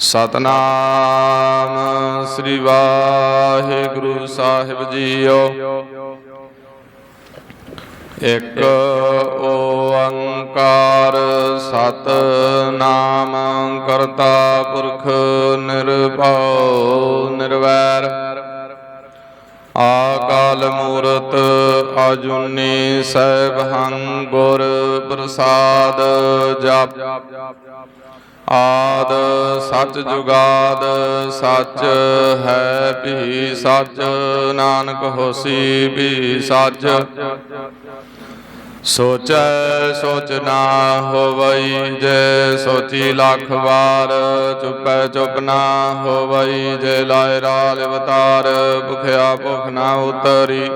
ਸਤਨਾਮ ਸ੍ਰੀ ਵਾਹਿਗੁਰੂ ਸਾਹਿਬ ਜੀਓ। ਇਕ ਓੰਕਾਰ ਸਤਨਾਮ ਕਰਤਾ ਪੁਰਖ ਨਿਰਭਉ ਨਿਰਵੈਰ। ਆਕਾਲ ਮੂਰਤ ਆਜੁਨੀ ਸੈਭੰ ਗੁਰ ਪ੍ਰਸਾਦ ਜਪ। ਆਦ ਸਚ ਜੁਗਾਦ ਸਚ ਹੈ ਵੀ ਸਚ, ਨਾਨਕ ਹੋਸੀ ਵੀ ਸਚ। ਸੋਚੈ ਸੋਚ ਨਾ ਹੋਵਈ, ਜੇ ਸੋਚੀ ਲੱਖ ਵਾਰ, ਚੁਪੈ ਚੁਪ ਨਾ ਹੋਵਈ, ਜੇ ਲਾਇ ਰਾਲ ਅਵਤਾਰ, ਭੁਖਿਆ ਭੁਖ ਨਾ ਉਤਰੀ।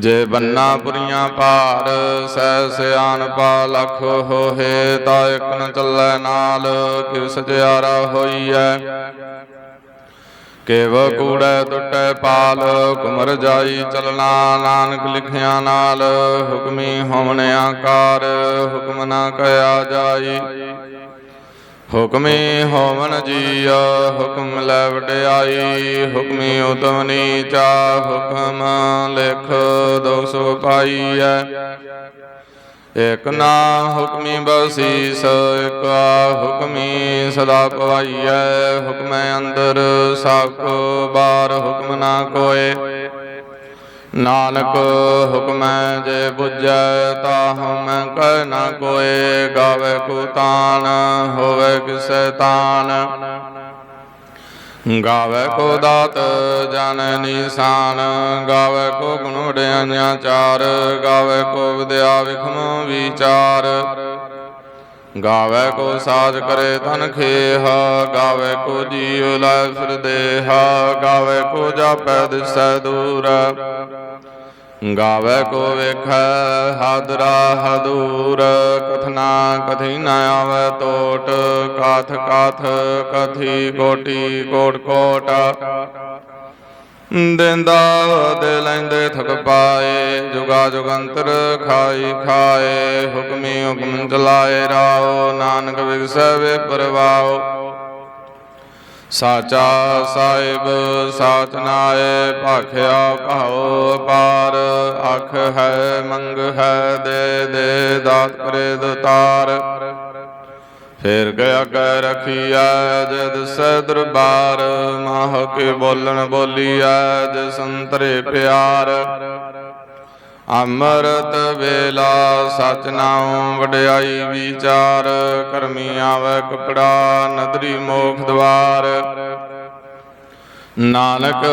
ਜੇ ਬੰਨਾ ਪੁਰੀਆਂ ਭਾਰ ਸਹਿ ਸਿਆਨ ਪਾ ਲਖ ਹੋਏ ਤਾ ਇਕ ਨ ਚੱਲੈ ਨਾਲ ਕਿਵ ਸਜਿਆਰਾ ਹੋਈਐ। ਕੇਵ ਕੂੜੈ ਟੁੱਟੈ ਪਾਲ ਕੁਮਰ ਜਾਈ ਚਲਣਾ, ਨਾਨਕ ਲਿਖਿਆ ਨਾਲ, ਹੁਕਮੀ ਹੋਵਨ ਆਕਾਰ, ਹੁਕਮ ਨਾ ਕਹਿਆ ਜਾਈ। ਹੁਕਮੀ ਹੋਵਨ ਜੀਆ, ਹੁਕਮ ਲੈ ਵਡਿਆਈ ਹੁਕਮੀ ਉਤਮ ਨੀਚਾ, ਹੁਕਮ ਲਿਖ ਦੋ ਸੋ ਪਾਈਐ ਇਕ ਨਾ ਹੁਕਮੀ ਬਸੀਸ ਇਕ ਹੁਕਮੀ ਸਦਾ ਪਵਾਈਐ। ਹੁਕਮੈ ਅੰਦਰ ਸਭ ਕੋ ਬਾਰ ਹੁਕਮ ਨਾ ਕੋਏ। ਨਾਨਕ ਹੁਕਮੈ ਜੇ ਬੁਝੈ ਤਾਹੁ ਮੈਂ ਕਰ ਨਾ ਕੋਏ, ਗਾਵੇ ਕੋ ਤਾਨ, ਹੋਵੇ ਕਿਸੈ ਤਾਨ। ਗਾਵੇ ਕੋ ਦਾਤ ਜਨ ਨਿਸ਼ਾਨ, ਗਾਵੇ ਕੋ ਗੁਣ ਵਡਿਆਈਆਂ ਚਾਰ ਗਾਵੇ ਕੋ ਵਿਦਿਆ ਵਿਖਮ ਵਿਚਾਰ। ਗਾਵੇ ਕੋ ਸਾਜ ਕਰੇ ਧਨ ਖੇਹ, ਗਾਵੇ ਕੋ ਜੀਵ ਲੈ ਫਿਰ ਦੇਹ, ਗਾਵੇ ਕੋ ਜਾਪੈ ਦਿਸੈ ਦੂਰ। ਗਾਵੇ ਕੋ ਵੇਖੈ ਹਾਦਰਾ ਹਦੂਰ, ਕਥਨਾ ਕਥੀ ਨ ਆਵੇ ਟੋਟ ਕਾਥ ਕਾਥ ਕਥੀ ਕੋਟੀ ਕੋਟ ਕੋਟ। ਦਿੰਦਾ ਦੇ ਲੈਂਦੇ ਥਕ ਪਾਏ, ਜੁਗਾ ਜੁਗੰਤਰ ਖਾਈ ਖਾਏ, ਹੁਕਮੀ ਹੁਕਮ ਚਲਾਏ ਰਾਓ, ਨਾਨਕ ਵਿਗਸੈ ਵੇ ਪਰਵਾਓ। ਸਾਚਾ ਸਾਹਿਬ, ਸਾਚ ਨਾਏ, ਭਾਖਿਆ ਭਾਉ ਪਾਰ ਅੱਖ ਹੈ ਮੰਗ ਹੈ ਦੇ ਦੇ, ਦਾਤ ਕਰੇ ਦਤਾਰ। ਫੇਰ ਗਿਆ ਕਹਿ ਰਖੀਐ ਜਦ ਸੈ ਦਰਬਾਰ ਮਾਹ ਕੇ ਬੋਲਣ ਬੋਲੀਐ ਜ ਸੰਤਰੇ ਪਿਆਰ। ਅੰਮ੍ਰਿਤ ਵੇਲਾ ਸਚ ਨਾਉ ਵਡਿਆਈ ਵਿਚਾਰ, ਕਰਮੀ ਆਵੇ ਕਪੜਾ ਨਦਰੀ ਮੋਖ ਦਵਾਰ। ਨਾਨਕ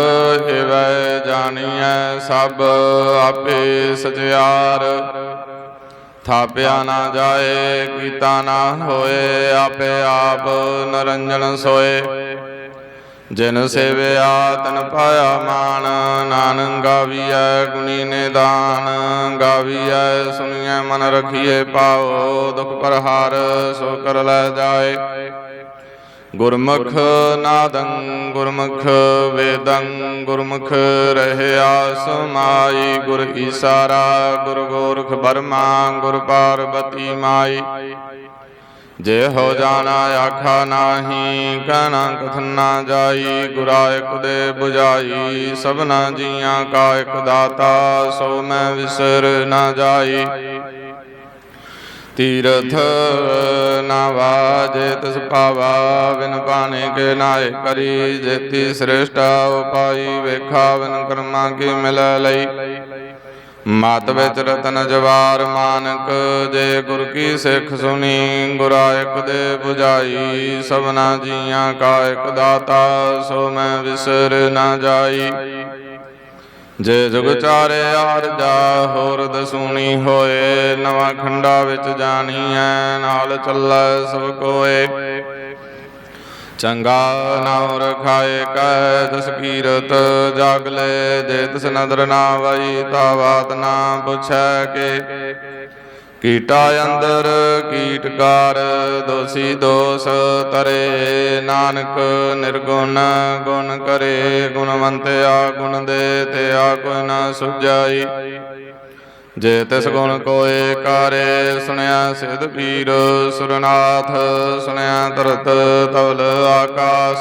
ਹਿਵੈ ਜਾਣੀਐ ਸਭ ਆਪੇ ਸਚਿਆਰ। ਥਾਪਿਆ ਨਾ ਜਾਏ, ਕੀਤਾ ਨਾ ਹੋਏ, ਆਪੇ ਆਪ ਨਰੰਜਨ ਸੋਏ। ਜਿਨ ਸੇਵਿਆ, ਤਨ ਪਾਇਆ ਮਾਨ ਨਾਨਕ ਗਾਵੀਐ ਗੁਣੀ ਨਿਦਾਨ, ਗਾਵੀਐ ਸੁਣੀਐ ਮਨ ਰਖੀਏ ਪਾਓ ਦੁਖ ਪਰਹਾਰ ਸੋ ਕਰ ਲੈ ਜਾਏ। ਗੁਰਮੁਖ ਨਾਦੰ, ਗੁਰਮੁਖ ਵੇਦੰ, ਗੁਰਮੁਖ ਰਹਿਆ ਸਮਾਈ, ਗੁਰ ਈਸਾਰਾ, ਗੁਰ ਗੋਰਖ ਬਰਮਾ ਗੁਰ ਪਾਰਬਤੀ ਮਾਈ। ਜੇ ਹੋ ਜਾਣਾ ਆਖਾ ਨਾਹੀ, ਕਹਿਣਾ ਕਥਨ ਨਾ ਜਾਈ ਗੁਰਾਇਕ ਦੇ 부ਝਾਈ ਸਭਨਾ ਜੀਆਂ ਕਾ ਇਕ ਦਾਤਾ, ਸੋ ਮੈਂ ਵਿਸਰ ਨਾ ਜਾਈ। ਤੀਰਥ ਨਾ ਵਾਜੇ, ਤਿਸ ਪਾਵਾ ਬਿਨ ਪਾਣੇ ਕੇ ਨਾਏ ਕਰੀ। ਜੇਤੀ ਸ੍ਰੇਸ਼ਟ ਉਪਾਈ ਵੇਖਾ ਬਿਨ ਕਰਮਾ ਕੀ ਮਿਲ ਲਈ। ਮਤ ਵਿੱਚ ਰਤਨ ਜਵਾਰ ਮਾਨਕ, ਜੇ ਗੁਰ ਕੀ ਸਿੱਖ ਸੁਣੀ ਗੁਰਾਇਕ ਦੇ 부ਝਾਈ ਸਭਨਾ ਜੀਆਂ ਕਾ ਇਕ ਦਾਤਾ, ਸੋ ਮੈਂ ਵਿਸਰ ਨਾ ਜਾਈ। ਜੇ ਜੁਗ ਚਾਰੇ ਆਰਜਾ ਹੋਰ ਦਸੂਣੀ ਹੋਏ, ਨਵਾਂ ਖੰਡਾ ਵਿੱਚ ਜਾਣੀ ਐ ਨਾਲ ਚੱਲੈ ਸਭ ਕੋਏ। ਚੰਗਾ ਨਾਮ ਰਖਾਏ ਕੈ ਦਸ ਕੀਰਤ ਜਾਗ ਲੈ, ਜੇ ਤਿਸ ਨਦਰ ਨਾ ਵਈ, ਤਾ ਬਾਤ ਨਾ ਪੁੱਛੈ ਕੇ। ਕੀਟਾ ਅੰਦਰ ਕੀਟਕਾਰ ਦੋਸੀ ਦੋਸ ਤਰੇ, ਨਾਨਕ ਨਿਰਗੁਣ ਗੁਣ ਕਰੇ ਗੁਣਵੰਤਿਆ ਗੁਣ ਦੇ ਤਿਆ ਆ ਕੋਈ ਨਾ ਸੁਝਾਈ। ਜੇ ਤਿਸ ਗੁਣ ਕੋਏ ਕਰੇ, ਸੁਣਿਆ ਸਿਧ ਪੀਰ ਸੁਰਨਾਥ, ਸੁਣਿਆ ਤਰਤ ਤਵਲ ਆਕਾਸ।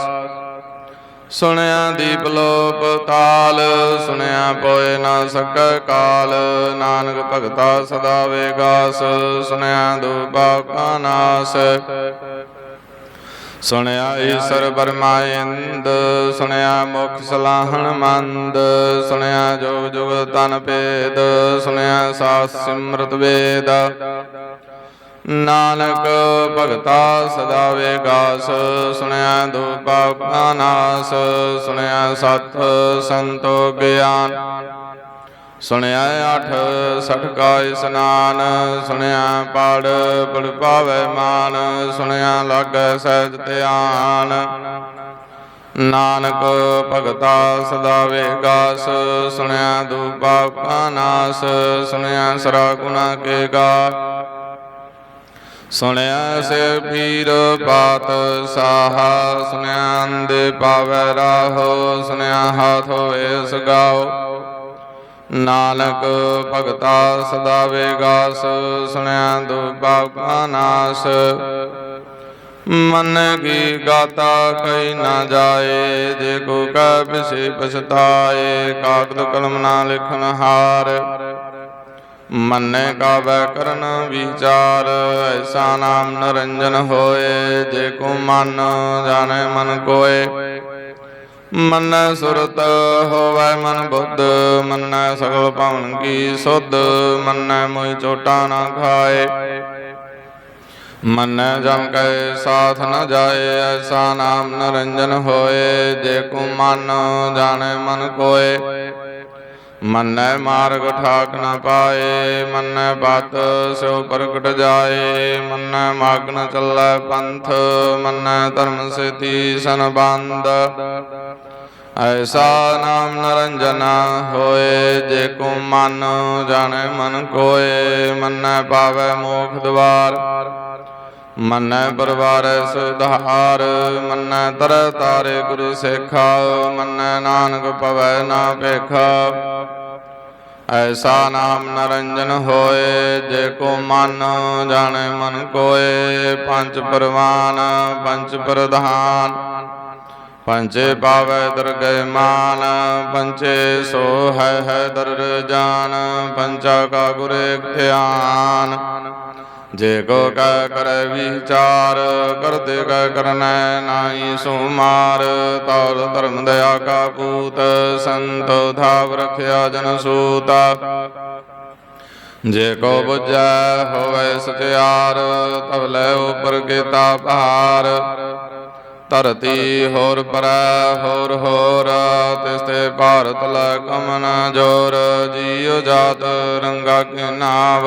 ਸੁਣਿਆ ਦੀਪ ਲੋਪ ਤਾਲ ਸੁਣਿਆ ਪੋਏ ਨਾ ਸਕੈ ਕਾਲ। ਨਾਨਕ ਭਗਤਾ ਸਦਾ ਵੇਗਾਸ, ਸੁਣਿਆ ਦੁਬਾ ਕਾ ਨਾਸ। ਸੁਣਿਆ ਈਸ਼ਰ ਬਰਮਾਇੰਦ ਸੁਣਿਆ ਮੁਖ ਸਲਾਹਣ ਮੰਦ। ਸੁਣਿਆ ਜੋਗ ਜੁਗ ਤਨ ਭੇਦ, ਸੁਣਿਆ ਸਾਸ ਸਿਮਰਤ ਵੇਦ। ਨਾਨਕ ਭਗਤਾ ਸਦਾ ਵੇਗਾਸ, ਸੁਣਿਆ ਦੁਪਾ ਨਾਸ ਸੁਣਿਆ ਸਤ ਸੰਤੋ ਗਿਆਨ। ਸੁਣਿਆ ਆਠ ਸਠ ਕਾ ਇਸਨਾਨ, ਸੁਣਿਆ ਪੜ ਪੜ ਪਾਵੇ ਮਾਨ, ਸੁਣਿਆ ਲਾਗੈ ਸਹਿਜ ਧਿਆਨ। ਨਾਨਕ ਭਗਤਾ ਸਦਾ ਵੇਗਾਸ, ਸੁਣਿਆ ਦੁਪਾ ਨਾਸ ਸੁਣਿਆ ਸਰਾ ਗੁਣਾ ਕੇ ਗਾ। ਸੁਣਿਆ ਸੇ ਪੀਰ ਬਾਤ, ਸਾਹਾ ਸੁਣਿਆ ਦੇ ਪਾਵੈ ਰਾਹੋ ਸੁਣਿਆ ਹਾਥ ਹੋਏ ਸਗਾਓ। ਨਾਨਕ ਭਗਤਾ ਸਦਾ ਵੇਗਾਸ ਸੁਣਿਆ ਦੁਬਾ ਨਾਸ ਮਨ ਕੀ ਗਾਤਾ ਕਈ ਨਾ ਜਾਏ, ਜੇ ਕੋ ਕੈ ਬਿਸੇ ਪਛਤਾਏ, ਕਾਗਦ ਕਲਮ ਨਾ ਲਿਖਨ ਹਾਰ। ਮੰਨੇ ਕਾ ਕਰਨ ਵਿਚਾਰ, ਐਸਾ ਨਾਮ ਨਰੰਜਨ ਹੋਏ, ਜੇ ਕੋ ਮਨ ਜਾਣੇ ਮਨ ਕੋਏ। ਮਨ ਸੁਰਤ ਹੋਵੈ ਮਨ ਬੁੱਧ, ਮੰਨੈ ਸਗਲ ਭਵਨ ਕੀ ਸੁਧ, ਮੰਨੈ ਮੋਇ ਚੋਟਾ ਨਾ ਖਾਏ। ਮੰਨੈ ਜਮ ਕੈ ਸਾਥ ਨ ਜਾਏ, ਐਸਾ ਨਾਮ ਨਰੰਜਨ ਹੋਏ, ਜੇ ਕੋ ਮਨ ਜਾਣੇ ਮਨ ਕੋਏ। ਮੰਨੈ ਮਾਰਗ ਠਾਕ ਨ ਪਾਏ, ਮੰਨੈ ਬਾਤ ਸਿਉ ਪ੍ਰਗਟ ਜਾਏ, ਮੰਨੈ ਮਾਗਨ ਚੱਲੈ ਪੰਥ, ਮੰਨੈ ਧਰਮ ਸਿਤੀ ਸੰਬੰਧ ਐਸਾ ਨਾਮ ਨਰੰਜਨ ਹੋਏ, ਜੇ ਕੋ ਮਨ ਜਾਣੈ ਮਨ ਕੋਏ, ਮੰਨੈ ਪਾਵੈ ਮੋਖ ਦਵਾਰ। ਮੰਨੈ ਪਰਵਾਰੈ ਸੁਧਾਰ, ਮੰਨੈ ਤਰ ਤਾਰੇ ਗੁਰੂ ਸੇਖਾ, ਮੰਨੈ ਨਾਨਕ ਪਵੈ ਨਾ ਭੇਖਾ। ਐਸਾ ਨਾਮ ਨਰੰਜਨ ਹੋਏ, ਜੇ ਕੋ ਮਨ ਜਾਣੇ ਮਨ ਕੋਏ, ਪੰਜ ਪਰਵਾਨ, ਪੰਜ ਪ੍ਰਧਾਨ। ਪੰਚੇ ਪਾਵੈ ਦਰਗਹਿ ਮਾਨ ਪੰਚੇ ਸੋ ਹੈ ਹੈ ਦਰ ਜਾਨ ਪੰਚਾ ਕਾ ਗੁਰ ਧਿਆਨ। ਜੇ ਕੋ ਕੈ ਕਰੈ ਵਿਚਾਰ ਕਰਤੇ ਕੈ ਕਰਨੈ ਨਾਹੀ ਸੁਮਾਰ। ਤੌਰ ਧਰਮ ਦਇਆ ਕਾ ਪੂਤ ਸੰਤ ਧਾਵ ਰਖਿਆ ਜਨ ਸੂਤਾ। ਜੇ ਕੋ ਬੁਝੈ ਹੋਵੇ ਸਚਿਆਰ, ਤਵ ਲੈ ਉਪਰ ਕੀਤਾ ਭਾਰ। ਧਰਤੀ ਹੋਰ ਪਰੈ, ਹੋਰ ਹੋਰ, ਤਿਸ ਤੇ ਭਾਰਤ ਲੈ ਕਮਨ ਜੋਰ। ਜੀਉ ਜਾਤ ਰੰਗਾ ਕੇ ਨਾਵ।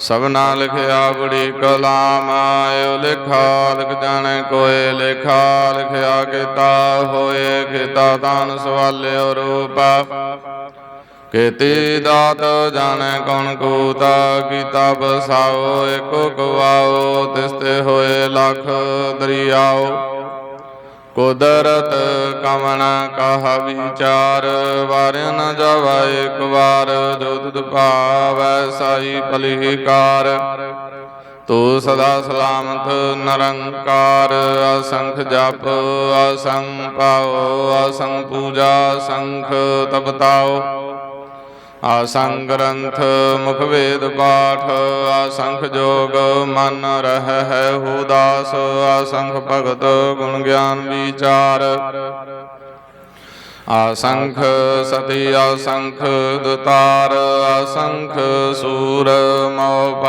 ਸਭਨਾ ਲਿਖਿਆ ਬੜੀ ਕਲਾਮ ਆਇਓ ਲਿਖਾ, ਲਿਖ ਜਾਣੈ ਕੋਏ, ਲਿਖਾ, ਲਿਖਿਆ ਕੀਤਾ ਹੋਏ, ਕੀਤਾ ਤਾਨ ਸਵਾਲਿਓ ਰੂਪ ਕੀਤੀ ਦਾਤ ਜਾਣੈ ਕੌਣ ਕੂਤਾ, ਕੀਤਾ ਬਸਾਓ ਏਕੋ ਗਵਾਓ ਤਿਸ ਹੋਏ ਲੱਖ ਦਰਿਆਓ। ਕੁਦਰਤ ਕਵਣ ਕਹ ਵਿਚਾਰ, ਵਾਰ ਨ ਜਾਵਾ ਇੱਕ ਵਾਰ, ਜੋ ਤੁਧ ਭਾਵੈ ਸਾਈ ਭਲੀਕਾਰ ਤੂੰ ਸਦਾ ਸਲਾਮਤ ਨਿਰੰਕਾਰ, ਅਸੰਖ ਜਪ ਅਸੰਖ ਪਾਓ ਅਸੰਖ ਪੂਜਾ, ਅਸੰਖ ਤਪਤਾਓ। ਆਸੰਗ ਗ੍ਰੰਥ ਮੁਖ ਵੇਦ ਪਾਠ, ਆਸੰਖ ਜੋਗ ਮਨ ਰਹਿ ਹੈ ਉਦਾਸ, ਆਸੰਖ ਭਗਤ ਗੁਣ ਗਿਆਨ ਵਿਚਾਰ। ਆਸੰਖ ਸਤੀ, ਆਸੰਖ ਦੁਤਾਰ, ਆਸੰਖ ਸੂਰ ਮੋ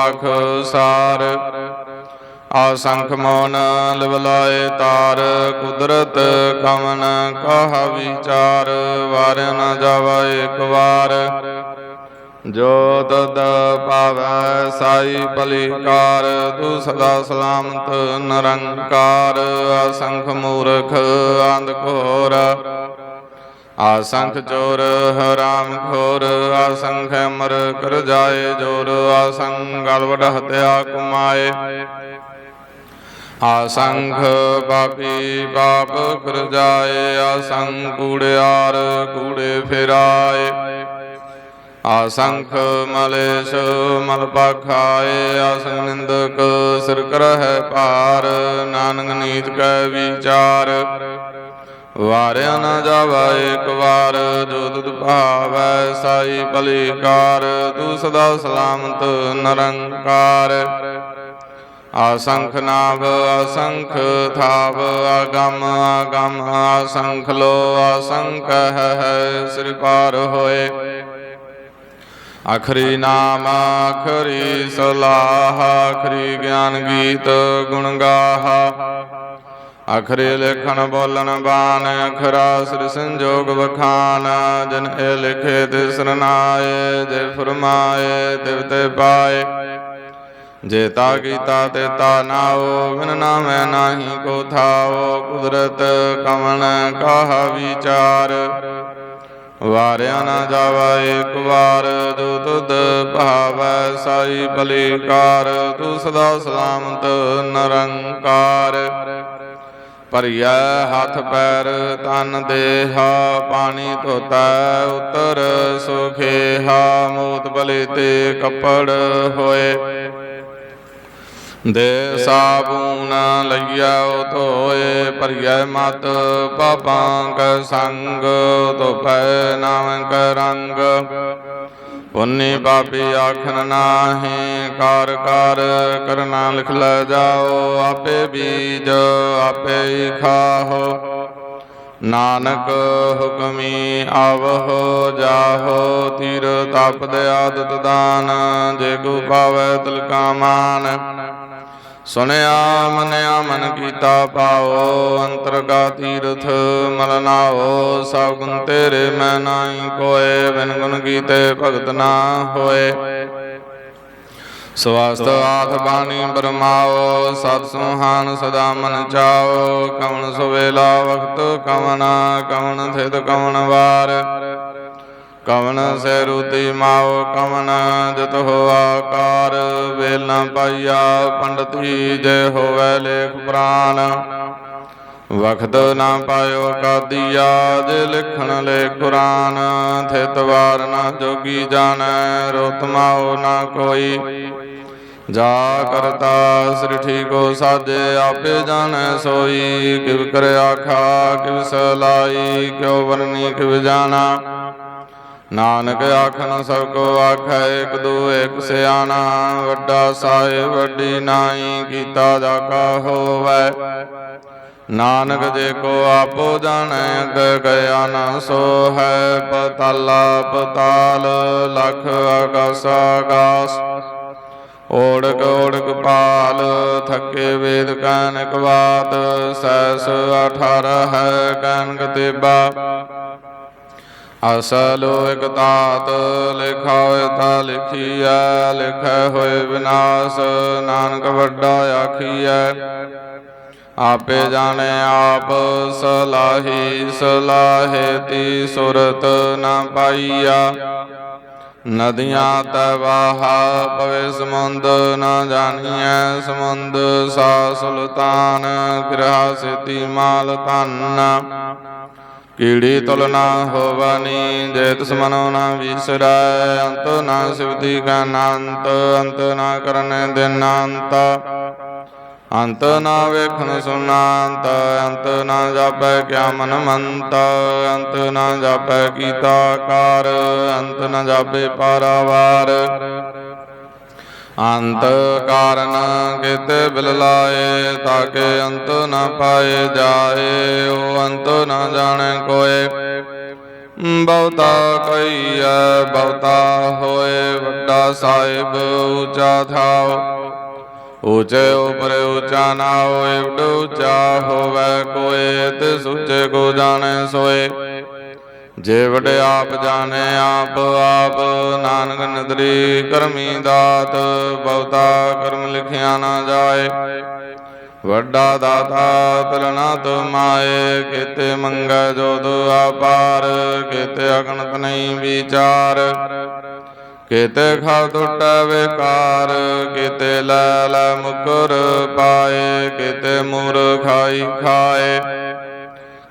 ਸਾਰ। ਆਸੰਖ ਮੋਨ ਲਿਵਲਾਏ ਤਾਰ, ਕੁਦਰਤ ਕਮਨ ਕਹ ਵਿਚਾਰ, ਵਾਰ ਨ ਜਾਵਾ ਇੱਕ ਵਾਰ। ਜੋ ਤਦ ਪਾਵੈ ਸਾਈ ਭਲੀਕਾਰ ਤੂੰ ਸਦਾ ਸਲਾਮਤ ਨਿਰੰਕਾਰ। ਅਸੰਖ ਮੂਰਖ ਅੰਧ ਘੋਰ, ਆਸੰਖ ਚੋਰ ਹਰਾਮ ਖੋਰ। ਆਸੰਖ ਮਰ ਕਰ ਜਾਏ ਜੋਰ ਆਸੰਖ ਗਲਵਡ ਹਤਿਆ ਕੁਮਾਏ ਆਸੰਖ ਪਾਪੀ ਪਾਪ ਕਰ ਜਾਏ ਆਸੰਖ ਕੂੜਿਆਰ ਕੂੜੇ ਫਿਰਾਏ। ਆਸੰਖ ਮਲੇਸ਼ ਮਲ ਪਾਖਾਏ ਆਸੰਗ ਨਿੰਦਕ ਸਿਰ ਕਰਹਿ ਪਾਰ ਨਾਨਕ ਨੀਤ ਕੈ ਵਿਚਾਰ। ਵਾਰਿਆ ਨਾ ਜਾਵਾ ਏਕ ਵਾਰ, ਜੋ ਤੁਧ ਭਾਵੈ ਸਾਈ ਭਲੀਕਾਰ ਤੂੰ ਸਦਾ ਸਲਾਮਤ ਨਿਰੰਕਾਰ। ਅਸ਼ੰਖ ਨਾਭ, ਅਸੰਖ ਥਾਵ ਅਗਮ ਅਗਮ, ਅਸ਼ੰਖ ਲੋ, ਅਸ਼ੰਖ ਹੈ ਸ੍ਰੀ ਪਾਰ ਹੋਏ। ਅਖਰੀ ਨਾਮ, ਅਖਰੀ ਸਲਾਹ, ਅਖਰੀ ਗਿਆਨ ਗੀਤ, ਗੁਣ ਗਾਹ। ਅਖਰੇ ਲਿਖਣ, ਬੋਲਣ, ਬਾਣ, ਅਖਰਾ ਸਿਰ ਸੰਜੋਗ ਵਖਾਨ। ਜਨ ਇਹ ਲਿਖੇ ਤਿਸ ਨਾਏ, ਜੇ ਫਰਮਾਏ, ਤਿਵ ਤੇ ਪਾਏ। ਜੇਤਾ ਕੀਤਾ ਤੇ ਤਾ ਨਾਓ ਬਿਨ ਨਾਮੈ ਨਾਹੀ ਕੋ ਥਾਓ ਕੁਦਰਤ ਕਵਣ ਕਾਹ ਵਿਚਾਰ। ਵਾਰਿਆ ਨਾ ਜਾਵਾ ਏਕ ਵਾਰ ਜੋ ਤੁਧ ਭਾਵੈ ਸਾਈ ਭਲੀਕਾਰ ਤੂੰ ਸਦਾ ਸਲਾਮਤ ਨਰੰਕਾਰ। ਭਰੀਐ ਹੱਥ ਪੈਰ, ਤਨ ਦੇਹਾ, ਪਾਣੀ ਧੋਤਾ, ਉਤਰ ਸੁਖੇਹਾ, ਮੋਤ ਬਲੇ ਤੇ ਕੱਪੜ ਹੋਏ। ਦੇ ਸਾਬੂਨ ਲਈਆ ਧੋਏ, ਭਰੀਐ ਮਤ ਪਾਪਾਂ ਕੈ ਸੰਗ, ਧੋਪੈ ਨਾਮ ਕੈ ਰੰਗ। ਪੁੰਨੀ ਪਾਪੀ ਆਖਣ ਨਾਹੀ, ਕਾਰ ਕਾਰ ਕਰਨਾ ਲਿਖ ਲੈ ਜਾਓ, ਆਪੇ ਬੀਜ ਆਪੇ ਹੀ ਖਾਹੋ। ਨਾਨਕ ਹੁਕਮੀ ਆਵਹੋ ਜਾਹੋ ਤੀਰ ਤਪ ਦੇ ਆਦਤ ਦਾਨ, ਜੇ ਕੋ ਪਾਵੈ ਤਿਲਕਾ ਮਾਨ। ਸੁਨਿਆ ਮਨਿਆ ਮਨ ਕੀਤਾ ਪਾਓ ਅੰਤਰ ਕਾ ਤੀਰਥ ਮਲ ਨਾਓ ਸਭ ਗੁਣ ਤੇਰੇ ਮੈਂ ਨਾਹੀ ਕੋਏ, ਬਿਨ ਗੁਣ ਕੀਤੇ ਭਗਤ ਨਾ ਹੋਏ। ਸਵਾਸਤ ਆਥ ਬਾਣੀ ਬਰਮਾਓ ਸਤ ਸੁਹਾਨ ਸਦਾ ਮਨ ਚਾਓ, ਕਵਣ ਸੁਵੇਲਾ ਵਖਤ ਕਵਨ ਕਵਣ ਥਿਤ, ਕਵਣ ਵਾਰ। ਕਵਨ ਸੈ ਰੂਤੀ ਮਾਓ ਕਵਨ ਜਤ ਹੋ ਆਕਾਰ ਵੇਲ ਪਾਈਆ, ਪੰਡਤੀ ਜੇ ਹੋਵੇ ਲੇਖ ਪ੍ਰਾਨ। ਵਖਤ ਨਾ ਪਾਇਓ ਕਾਦੀਆ ਜੇ ਲਿਖਣ ਲੈ ਕੁਰਾਨ, ਥਿਤ ਵਾਰ ਨਾ ਜੋਗੀ ਜਾਣੈ ਰੋਤਮਾਓ ਨਾ ਕੋਈ। ਜਾ ਕਰਤਾ ਸ੍ਰਿਠੀ ਕੋ ਸਾਜੇ, ਆਪੇ ਜਾਣੈ ਸੋਈ। ਕਿਵ ਕਰ ਆਖਾ, ਕਿਵ ਸਲਾਈ ਕਿਉ ਵਰਨੀ ਕਿਵ ਜਾਣਾ। ਨਾਨਕ ਆਖਣ ਸਭ ਕੋ ਆਖੈ, ਇਕ ਦੋ ਇਕ ਸਿਆਣਾ। ਵੱਡਾ ਸਾਹਿਬ ਵੱਡੀ ਨਾਈ, ਕੀਤਾ ਜਾ ਕਾ ਹੋਵੈ। ਨਾਨਕ ਜੇ ਕੋ ਆਪੋ ਜਾਣੈ, ਅਗ ਗਿਆ ਨਾ ਸੋ ਹੈ ਪਤਾਲਾ ਪਤਾਲ, ਲਖ ਆਕਾਸ ਆਕਾਸ ਓੜਕ ਓੜਕ ਪਾਲ, ਥੱਕੇ ਵੇਦ ਕਾਨਕ ਬਾਤ ਸੈਸ 18 ਹੈ ਕਾਨਕ ਤੇਬਾ। ਅਸਲੋ ਇਕ ਤਾਤ ਲਿਖਾ ਹੋਏ ਤਾ ਲਿਖੀਐ, ਲਿਖੈ ਹੋਏ ਵਿਨਾਸ਼, ਨਾਨਕ ਵੱਡਾ ਆਖੀਐ। ਆਪੇ ਜਾਣੇ ਆਪ ਸਲਾਹੀ, ਸਲਾਹੇ ਤੀ ਸੁਰਤ ਨਾ ਪਾਈਆ। ਨਦੀਆਂ ਤਵਾਹਾ ਪਵੇ ਸਮੁੰਦ, ਨਾ ਜਾਣੀਐ ਸਮੁੰਦ ਸਾ ਸੁਲਤਾਨ, ਗ੍ਰਹ ਸਿਤੀ ਮਾਲ ਧਨ। ਕੀੜੀ ਤੁਲ ਨਾ ਹੋਵਨੀ ਜੇ ਤਿਸ ਮਨੋ ਨਾ ਵਿਸਰੈ, ਅੰਤ ਨਾ ਸਿਵਦੀ ਕਾ ਨਾੰਤ, ਅੰਤ ਨਾ ਕਰਨ ਦਿਨਾੰਤ। ਅੰਤ ਨਾ ਵੇਖਣ ਸੁਨਾੰਤ ਅੰਤ ਨਾ ਜਾਪੈ ਕਿਆ ਮਨ ਮੰਤ, ਅੰਤ ਨਾ ਜਾਪੈ ਕੀਤਾ ਕਾਰ, ਅੰਤ ਨਾ ਜਾਪੇ ਪਾਰਾਵਾਰ। ਅੰਤ ਕਾਰਨ ਕਿਤੇ ਬਿਲ ਲਾਏ, ਤਾਕੇ ਅੰਤ ਨਾ ਪਾਏ ਜਾਏ, ਉਹ ਅੰਤ ਨਾ ਜਾਣੈ ਕੋਏ। ਬਹੁਤਾ ਕਈਐ ਬਹੁਤਾ ਹੋਏ, ਵੱਡਾ ਸਾਹਿਬ, ਉੱਚਾ ਥਾਓ ਉੱਚੇ ਉਪਰ ਉੱਚਾ ਨਾ ਹੋਏ, ਉੱਡ ਉੱਚਾ ਹੋਵੇ ਕੋਏ ਤੇ ਸੁੱਚੇ ਕੋ ਜਾਣੈ ਸੋਏ। ਜੇ ਵਡ ਆਪ ਜਾਣੇ, ਆਪ ਆਪ ਨਾਨਕ ਨਦਰੀ ਕਰਮੀ ਦਾਤ, ਬਹੁਤਾ ਕਰਮ ਲਿਖਿਆ ਨਾ ਜਾਏ। ਵੱਡਾ ਦਾਤਾ ਤਲਨਾ ਤੁਮਾਏ ਕਿਤੇ ਮੰਗੈ ਜੋਦ ਆਪਾਰ, ਕਿਤੇ ਅਗਣਤ ਨਹੀਂ ਵਿਚਾਰ। ਕਿਤੇ ਖਾਲ ਟੁੱਟੈ ਵਿਕਾਰ, ਕਿਤੇ ਲੈ ਲੈ ਮੁਕਰ ਪਾਏ, ਕਿਤੇ ਮੂਰ ਖਾਈ ਖਾਏ।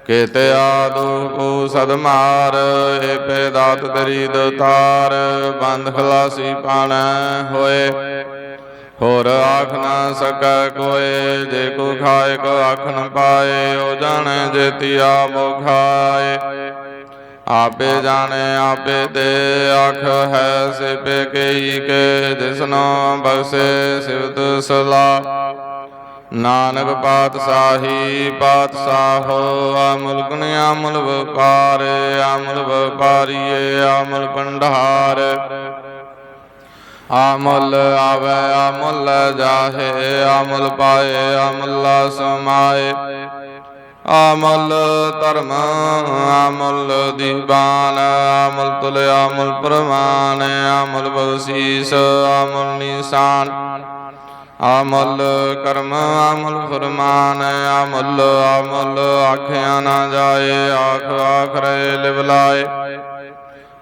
ਕਿਤੇ ਆਦੂ ਕੋ ਸਦਮਾਰ ਏਪੇ ਦਾਤ ਤੇਰੀ ਦਤਾਰ, ਬੰਦ ਖਲਾਸੀ ਪਾਣਾ ਹੋਏ। ਹੋਰ ਆਖ ਨਾ ਸਕੈ ਕੋਏ, ਜੇ ਕੋ ਖਾਏ ਕੋ ਆਖਣ ਪਾਏ ਓ ਜਾਣੈ ਜੇਤੀ ਆਪ ਖਾਏ। ਆਪੇ ਜਾਣੇ, ਆਪੇ ਤੇ ਆਖ ਹੈ ਸਿਪੇ ਕਈ ਕੇ ਜਿਸਨੋ ਬਖਸ਼ੇ ਸਿਵਤ ਸਲਾ। ਨਾਨਕ ਪਾਤਸ਼ਾਹੀ, ਪਾਤਸ਼ਾਹੋ ਅਮੁਲ ਗੁਣ ਅਮੁਲ ਵਪਾਰ ਅਮੁਲ ਵਪਾਰੀਏ ਅਮੁਲ ਭੰਡਾਰ। ਅਮੁੱਲ ਆਵੇ ਅਮੁੱਲ ਜਾਹੇ ਅਮੁੱਲ ਪਾਏ ਅਮੁੱਲ ਸਮਾਏ। ਅਮਲ ਧਰਮ ਅਮੁੱਲ ਦੀਵਾਨ ਅਮਲ ਤੁਲ ਅਮੁੱਲ ਪ੍ਰਮਾਨ ਅਮੁੱਲ ਬਖਸ਼ੀਸ ਅਮੁੱਲ ਨਿਸ਼ਾਨ। ਅਮਲ ਕਰਮ ਅਮੁੱਲ ਫਰਮਾਨ ਅਮੁੱਲ ਅਮੁੱਲ ਆਖਿਆ ਨਾ ਜਾਏ, ਆਖ ਆਖਰੇ ਲਿਵ ਲਾਏ।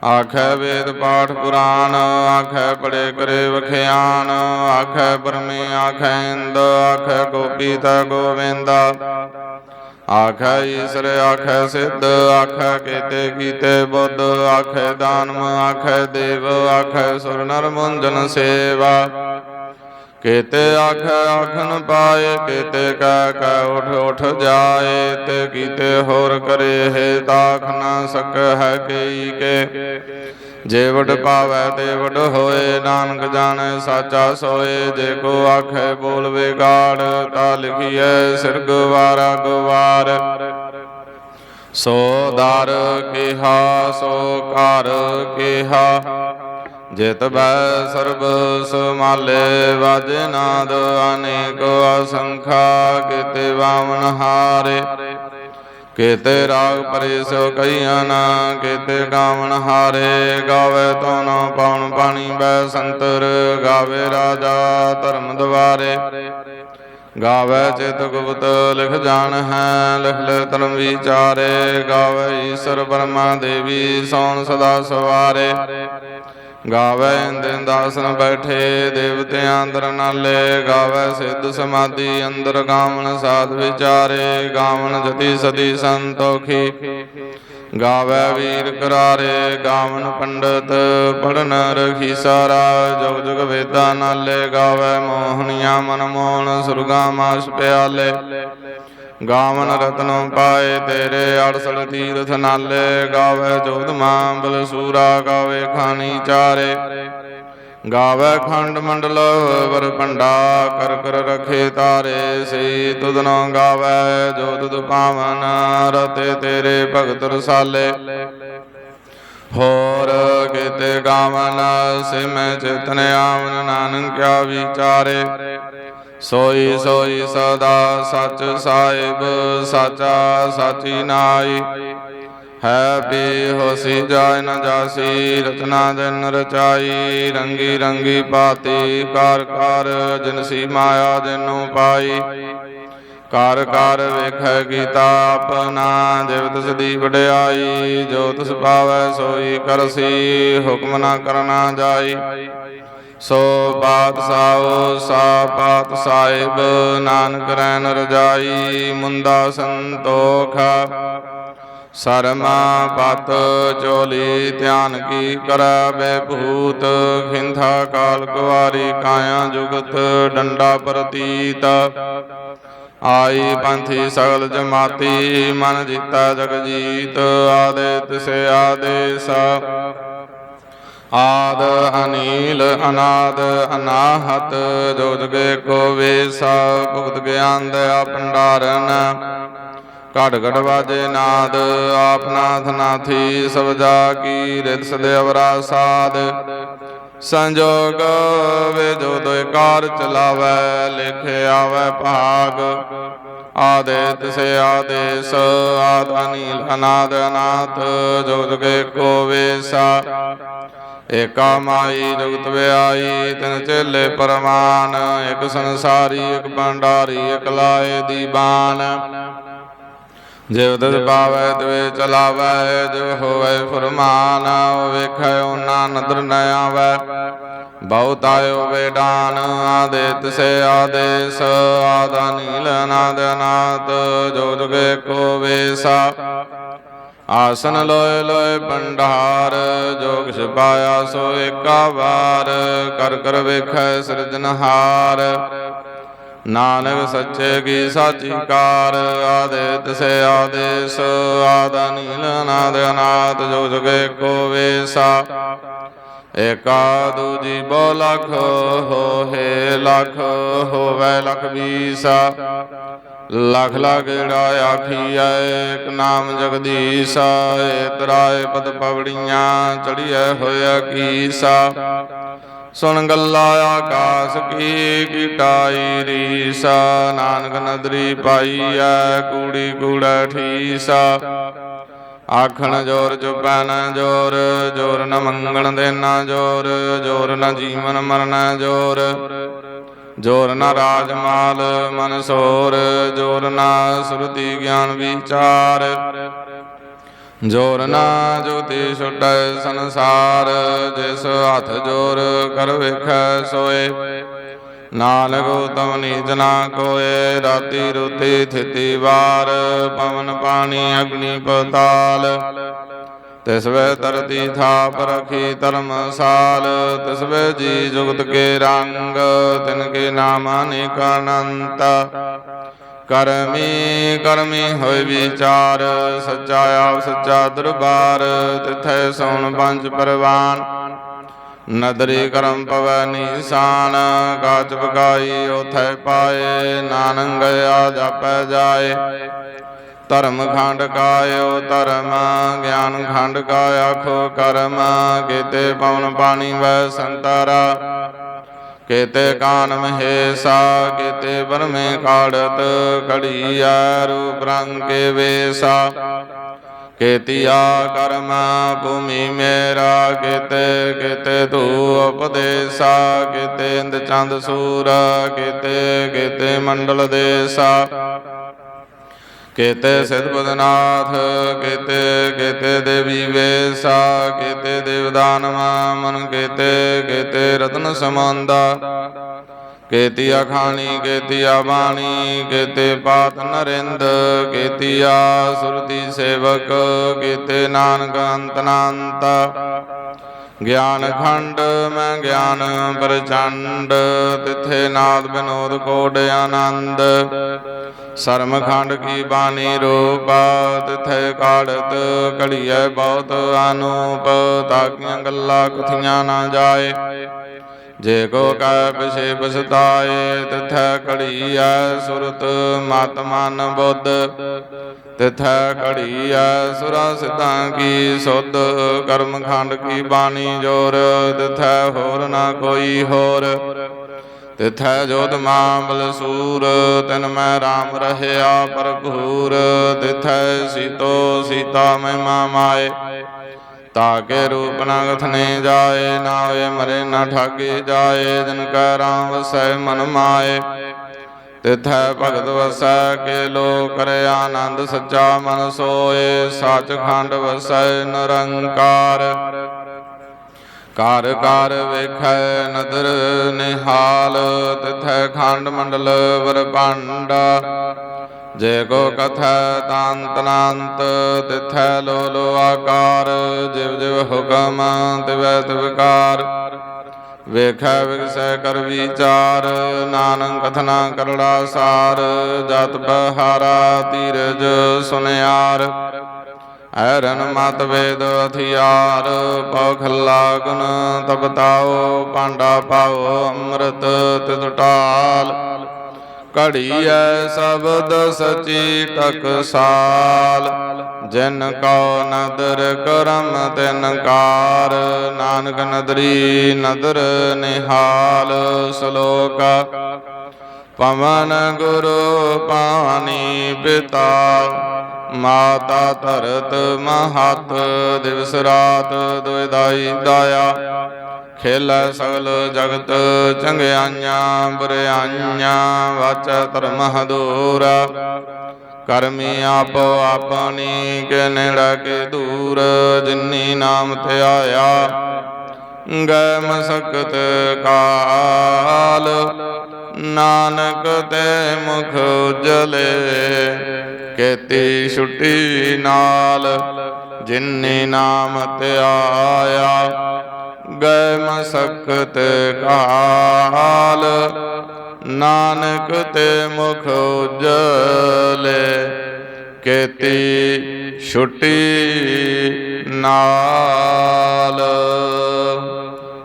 ਆਖੈ ਵੇਦ ਪਾਠ ਪੁਰਾਨ ਆਖੈ ਪੜੇ ਕਰੇ ਵਖਿਆਨ, ਆਖੈ ਬਰਮੇ ਆਖੈ ਇੰਦ, ਆਖੈ ਗੋਪੀ ਤਾ ਗੋਵਿੰਦ। ਆਖੈ ਈਸਰ, ਆਖੈ ਸਿੱਧ, ਆਖੈ ਕੀਤੇ ਕੀਤੇ ਬੁੱਧ, ਆਖੈ ਦਾਨਮ ਆਖੈ ਦੇਵ, ਆਖੈ ਸੁਰ ਨਰਮੁੰਜਨ ਸੇਵਾ। ਕੀਤੇ ਆਖੈ ਆਖਨ ਪਾਏ, ਕੇਤੇ ਕਹਿ ਕੈ ਉਠ ਉਠ ਜਾਏ, ਤੇ ਕੀਤੇ ਹੋਰ ਕਰੇ ਹੈ ਤਾਖ ਨਾ ਸਕ ਹੈ ਕਈ ਕੇ। ਜੇ ਵਡ ਪਾਵੈ ਤੇ ਵਡ ਹੋਏ ਨਾਨਕ ਜਾਣੈ ਸਾਚਾ ਸੋਏ। ਜੇ ਕੋ ਆਖੈ ਬੋਲ ਵਿਗਾੜ ਤਾ ਲਿਖੀਐ ਸਿਰਗ ਵਾਰਾ ਗਵਾਰ। ਸੋ ਦਰ ਕਿਹਾ ਸੋ ਘਰ ਕਿਹਾ। ਜਿਤ ਬੈ ਸਰਬ ਸਮਾਲੇ ਵਾਜੇ ਨਾਦ ਅਨੇਕ ਅਸੰਖਾ ਕਿਤੇ ਵਾਮਨ ਹਾਰੇ। ਕੇਤੇ ਰਾਗ ਪਰੇ ਸੋ ਕਈਆਂ ਨਾ, ਕੇਤੇ ਗਾਵਣ ਹਾਰੇ, ਗਾਵੇ ਤੋ ਨਾ ਪਾਉਣ ਪਾਣੀ ਬੈ ਸੰਤਰ, ਗਾਵੇ ਰਾਜਾ ਧਰਮ ਦਵਾਰੇ। ਗਾਵੇ ਚਿਤ ਗੁਪਤ, ਲਿਖ ਜਾਣ ਹੈ, ਲਿਖ ਲੈ ਧਰਮ ਵਿਚਾਰੇ। ਗਾਵੇ ਈਸ਼ਰ ਬਰਮਾ ਦੇਵੀ ਸੋਨ ਸਦਾ ਸਵਾਰੇ। ਗਾਵੇ ਇੰਦਨ ਦਾਸਨ ਬੈਠੇ ਦੇਵਤਿਆਂ ਅੰਦਰ ਨਾਲੇ, ਗਾਵੇ ਸਿੱਧ ਸਮਾਧੀ, ਅੰਦਰ ਗਾਵਨ ਸਾਧ ਵਿਚਾਰੇ ਗਾਵਨ ਜਤੀ ਸਦੀ ਸੰਤੋਖੀ। ਗਾਵੇ ਵੀਰ ਕਰਾਰੇ ਗਾਵਨ ਪੰਡਤ ਪੜਨ ਰਖੀ ਸਾਰਾ, ਜੁਗ ਜੁਗ ਵੇਦਾ ਨਾਲੇ, ਗਾਵੇ ਮੋਹਣੀਆਂ ਮਨ ਮੋਹਨ ਸੁਰਗਾ ਮਾਸ ਪਿਆਲੇ। ਗਾਵਨ ਰਤਨ ਪਾਏ ਤੇਰੇ ਅੜਸਲ ਤੀਰਥ ਨਾਲੇ ਗਾਵੇ ਜੋਧ ਮਾਂਬਲ ਸੂਰਾ ਗਾਵੇ ਖਾਨੀ ਚਾਰੇ। ਗਾਵੇ ਖੰਡ ਮੰਡਲ ਵਰ ਪੰਡਾ ਕਰ ਕਰ ਰਖੇ ਤਾਰੇ। ਸੇ ਤੁਧਨੋ ਗਾਵੇ ਜੋ ਤੁਧ ਪਾਵਨ ਰਤੇ ਤੇਰੇ ਭਗਤ ਰਸਾਲੇ। ਹੋਰ ਕਿਤੇ ਗਾਵਨ ਸਿਮੈ ਚਿਤਨ ਆਵਨ ਨਾਨਕ ਕਿਆ ਵਿਚਾਰੇ। ਸੋਈ ਸੋਈ ਸਦਾ ਸਚ ਸਾਹਿਬ, ਸਾਚਾ ਸਾਚੀ ਨਾਈ। ਹੈ ਬੇ ਹੋਸੀ ਜਾਇ ਨ ਜਾਸੀ, ਰਚਨਾ ਜਨ ਰਚਾਈ ਰੰਗੀ ਰੰਗੀ ਪਾਤੀ ਕਾਰ ਕਾਰ ਜਿਨਸੀ ਮਾਇਆ ਜਿਨੂ ਪਾਈ। ਕਰ ਕਰ ਵੇਖੈ ਕੀਤਾ ਆਪਣਾ, ਜਿਵ ਤਿਸ ਦੀ ਵਡਿਆਈ, ਜੋ ਤਿਸ ਪਾਵੈ ਸੋਈ ਕਰਸੀ, ਹੁਕਮ ਨਾ ਕਰਨਾ ਜਾਈ। ਸੋ ਬਾਤ ਸਾਉ ਸਾ ਬਾਤ ਸਾਹਿਬ ਨਾਨਕ ਰੈਨ ਰਜਾਈ ਮੁੰਦਾ ਸੰਤੋਖ। ਸਰਮਾ ਪਤ ਚੋਲੀ ਧਿਆਨ ਕੀ ਕਰੈ ਬੇਭੂਤ, ਖਿੰਥਾ ਕਾਲ ਕੁਵਾਰੀ ਕਾਇਆ ਜੁਗਤ, ਡੰਡਾ ਪ੍ਰਤੀਤ। ਆਈ ਪੰਥੀ ਸਗਲ ਜਮਾਤੀ, ਮਨ ਜੀਤਾ ਜਗ ਜੀਤ ਆਦੇ ਤਿਸੇ ਆਦੇਸ। ਆਦ ਅਨੀਲ ਅਨਾਦ ਅਨਾਹਤ ਜੋਜਗੇ ਕੋ ਵੇਸਾ ਭੁਗਤ ਗਿਆਨ ਦਇਆ ਭੰਡਾਰਨ। ਘੜ ਘੜ ਵਾਜੇ ਨਾਦ ਆਪਨਾਥ ਨਾਥੀ ਸਭ ਕੀ ਰਿਤ ਸਦੇ। ਸਾਧ ਸੰਜੋਗ ਵੇ ਜੋ ਦੋਇ ਕਾਰ ਚਲਾਵੈ, ਲਿਖੇ ਆਵੈ ਭਾਗ। ਆਦੇ ਤਿਸੇ ਆਦੇਸ, ਆਦ ਅਨੀਲ ਅਨਾਦ ਅਨਾਥ ਜੋ ਜਗੇ ਕੋ ਵੇਸਾ ਏਕਾ ਮਾਈ ਜੁਗਤ ਵਿਆਈ, ਤਿਨ ਚੇਲੇ ਪਰਮਾਨ, ਇਕ ਸੰਸਾਰੀ, ਇਕ ਭੰਡਾਰੀ, ਇਕ ਲਾਏ ਦੀਵਾਨ ਜਿਵ ਤਿਸ ਪਾਵੈ ਤਿਵੇ ਚਲਾਵੈ, ਜਿਵ ਹੋਵੈ ਫਰਮਾਨ ਵੇਖੈ ਓਨਾ ਨਦਰ ਨ ਆਵੈ। ਬਹੁਤ ਆਇਓ ਵੇਡਾਨ ਆਦਿ ਸੇ ਆਦੇਸ, ਆਦਾ ਨੀਲ ਅਨਾਦ ਅਨਾਤ ਜੋ ਜੁਗੇ ਕੋ ਵੇਸਾ। ਆਸਨ ਲੋਏ ਲੋਏ ਭੰਡਾਰ, ਜੋ ਕਿਛ ਪਾਇਆ ਸੋ ਏਕਾ ਵਾਰ, ਕਰ ਕਰ ਵੇਖੈ ਸਿਰਜਨਹਾਰ ਨਾਨਕ ਸੱਚੇ ਕੀ ਸਾਚੀ ਕਾਰ ਆਦੇ ਤਿਸੇ ਆਦੇਸ, ਆਦਾ ਨੀਲ ਅਨਾਦ ਅਨਾਤ ਜੋ ਜੁਗੇ ਕੋ ਵੇਸਾ। ਏਕਾ ਦੂਜੀ ਬੋ ਲਖ ਹੋਏ ਲਖ, ਹੋਵੇ ਲਖ ਵੀਸਾ ਲਖ ਲਗੜਾ ਆਖੀਐ ਏਕ ਨਾਮ ਜਗਦੀਸਾ ਤਰਾਏ ਪਦ ਪਵੜੀਆਂ ਚੜੀਐ ਹੋਇਆ ਕੀਸਾ ਸੁਣ ਗੱਲਾ ਆਕਾਸ ਕੀ ਕੀਟਾਈ ਰੀਸਾ ਨਾਨਕ ਨਦਰੀ ਪਾਈਐ ਕੂੜੀ ਕੂੜਾ ਠੀਸਾ ਆਖਣ ਜੋਰ ਚੁਪੈ ਨ ਜੋਰ ਜੋਰ ਨ ਮੰਗਣ ਦੇਣਾ ਜੋਰ ਜੋਰ ਨ ਜੀਵਨ ਮਰਨ ਜੋਰ। ਜੋਰ ਨ ਰਾਜਮਾਲ ਮਨ ਸੋਰ, ਜੋਰ ਨ ਸੁਰਤੀ ਗਿਆਨ ਵਿਚਾਰ। ਜੋਰ ਨਾ ਜੋਤੀ ਛੁਟੈ ਸੰਸਾਰ, ਜਿਸ ਹੱਥ ਜੋਰ ਕਰ ਵੇਖੈ ਸੋਏ। ਨਾਨਕ ਉਤਮ ਨੀਚ ਨਾ ਕੋਏ, ਰਾਤੀ ਰੁਤੀ ਥਿਤੀ ਵਾਰ, ਪਵਨ ਪਾਣੀ ਅਗਨੀ ਪਤਾਲ। ਤਿਸ ਵੇ ਤਰਤੀ ਥਾਪ ਰਖੀ ਧਰਮਸਾਲ ਤਿਸ ਜੀ ਜੁਗਤ ਕੇ ਰੰਗ, ਤਿਨ ਕੇ ਨਾਮ ਅਨੇਕ ਅਨੰਤ ਕਰਮੀ ਕਰਮੀ ਹੋਇ ਵਿਚਾਰ, ਸੱਚਾ ਆਪ, ਸੱਚਾ ਦਰਬਾਰ, ਤਿਥੈ ਸੋਣ ਪੰਜ ਪਰਵਾਨ। ਨਦਰੀ ਕਰਮ ਪਵੈ ਨੀਸਾਨ, ਕਾਚ ਪਕਾਈ ਉਥੈ ਪਾਏ ਨਾਨਕ ਗਿਆ ਜਾਪੈ ਜਾਏ। ਧਰਮ ਖੰਡ ਕਾਇਓ, ਧਰਮ ਗਿਆਨ ਖੰਡ ਕਾ ਆਖੋ ਕਰਮ। ਕੀਤੇ ਪਵਨ ਪਾਣੀ ਵੈ ਸੰਤਾਰਾ, ਕੀਤੇ ਕਾਨ ਮਹੇਸਾ, ਕੀਤੇ ਬਰਮੇ ਕਾੜਤ ਘੜੀਆ ਰੂਪ ਰੰਗ ਕੇ ਵੇਸਾ। ਕੀਤਿਆ ਕਰਮ ਭੂਮੀ ਮੇਰਾ, ਕਿਤੇ ਕਿਤੇ ਤੂ ਉਪਦੇਸਾ, ਕਿਤੇ ਇੰਦ ਚੰਦ ਸੂਰਾ, ਕਿਤੇ ਕਿਤੇ ਮੰਡਲ ਦੇਸਾ। ਕਿਤੇ ਸਿਧ ਬਦਨਾਥ, ਕਿਤੇ, ਕੀਤੇ ਦੇਵੀ ਵੇਸਾ, ਕਿਤੇ ਦੇਵਦਾਨਵ ਮਨ, ਕਿਤੇ ਕਿਤੇ ਰਤਨ ਸਮੰਦਾ ਕੀਤਿਆ ਖਾਣੀ, ਕੀਤਿਆ ਬਾਣੀ, ਕੀਤੇ ਪਾਤ ਨਰਿੰਦ, ਕੀਤਿਆ ਸੁਰਤੀ ਸੇਵਕ, ਕੀਤੇ ਨਾਨਕ ਅੰਤਨਾੰਤ ਗਿਆਨ ਖੰਡ, ਮੈਂ ਗਿਆਨ ਪ੍ਰਚੰਡ, ਤਿਥੇ ਨਾਦ ਬਿਨੋਦ ਕੋਡ ਆਨੰਦ। ਸਰਮਖੰਡ ਕੀ ਬਾਣੀ ਰੂਪ, ਤਿਥੇ ਕਾੜਤ ਘੜੀਐ ਬਹੁਤ ਅਨੂਪ, ਤਾਕੀਆਂ ਗੱਲਾਂ ਕਥੀਆਂ ਨਾ ਜਾਏ। ਜੇ ਕੋ ਕੈ ਪਿਛੇ ਪਛਤਾਏ, ਤਿਥੈ ਘੜੀਐ ਸੁਰਤ ਮਤ ਮਨ ਬੁੱਧ। ਤਿਥੈ ਘੜੀਐ ਸੁਰਾ ਸਿਧਾਂ ਕੀ ਸੁਧ ਕਰਮ ਖੰਡ ਕੀ ਬਾਣੀ ਜੋਰ, ਤਿਥੈ ਹੋਰ ਨਾ ਕੋਈ ਹੋਰ। ਤਿਥੈ ਜੋਤ ਮਾਮਲ ਸੂਰ, ਤਿਨ ਮੈਂ RAM ਰਹਿਆ ਭਰਪੂਰ। ਤਿਥੈ ਸੀਤੋ ਸੀਤਾ ਮਹਿਮਾ ਮਾਏ ਤਾਕੇ ਰੂਪ ਨ ਗਥਨੇ ਜਾਏ ਨਾ ਹੋਏ ਮਰੇ ਨਾ ਠਾਗੇ ਜਾਏ, ਜਨ ਕੈ ਰਾਮ ਵਸੈ ਮਨ ਮਾਏ। ਤਿਥੈ ਭਗਤ ਵਸੈ, ਕੇ ਲੋ ਕਰੇ ਆਨੰਦ ਸੱਚਾ ਮਨ ਸੋਏ, ਸੱਚ ਖੰਡ ਵਸੈ ਨਿਰੰਕਾਰ। ਕਾਰ ਕਾਰ ਵੇਖੈ ਨਦਰ ਨਿਹਾਲ, ਤਿਥੈ ਖੰਡ ਮੰਡਲ ਵਰਪਾਂਡਾ ਜੇ ਕੋ ਕਥੈ ਤਾਂਤ ਨਾੰਤ, ਤਿਥੈ ਲੋ ਲੋ ਆਕਾਰ, ਜਿਵ ਜਿਵ ਹੁਕਮ ਤਿਵੈ ਤਿਵਕਾਰ ਵੇਖੈ ਵਿਗਸੈ ਕਰ ਵਿਚਾਰ ਨਾਨਕ ਕਥਨਾ ਕਰੜਾ ਸਾਰ, ਜਤ ਬਹਾਰਾ ਤੀਰਜ ਸੁਨਿਆਰ। ਐਰਨ ਮਤ ਵੇਦ ਹਥਿਆਰ ਪਖਲਾ ਗੁਣ ਤਪਤਾਓ ਪਾਂਡਾ ਪਾਓ ਅੰਮ੍ਰਿਤ ਤਿਤਟਾਲ ਘੜੀਐ ਸ਼ਬਦ ਸਚੀ ਟਕਸਾਲ ਜਿਨ ਕਉ ਨਦਰ ਕਰਮ ਤਿਨ ਕਾਰ, ਨਾਨਕ ਨਦਰੀ ਨਦਰ ਨਿਹਾਲ। ਸ਼ਲੋਕ, ਪਵਨ ਗੁਰੂ ਪਾਣੀ ਪਿਤਾ। ਮਾਤਾ ਧਰਤ ਮਹਤ, ਦਿਵਸ ਰਾਤ ਦੁਇਦਾਈ ਦਾਇਆ। ਖੇਲੈ ਸਗਲ ਜਗਤ ਚੰਗਿਆਈਆਂ, ਬੁਰਿਆਈਆਂ, ਵਾਚੈ ਧਰਮ ਹਦੂਰਾ ਕਰਮੀ ਆਪੋ ਆਪਣੀ, ਕੇ ਨੇੜਾ ਕੇ ਦੂਰ, ਜਿਨੀ ਨਾਮ ਧਿਆਇਆ। ਗੈ ਮਸਕਤ ਕਾਲ ਨਾਨਕ ਤੇ ਮੁਖ ਉਜਲੇ, ਕੇਤੀ ਛੁੱਟੀ ਨਾਲ, ਜਿਨੀ ਨਾਮ ਧਿਆਇਆ ਗੈ ਮਸਕਤ ਕਾਲ, ਨਾਨਕ ਤੇ ਮੁਖ ਉਜਲੇ, ਕੇਤੀ ਛੁੱਟੀ ਨਾਲ।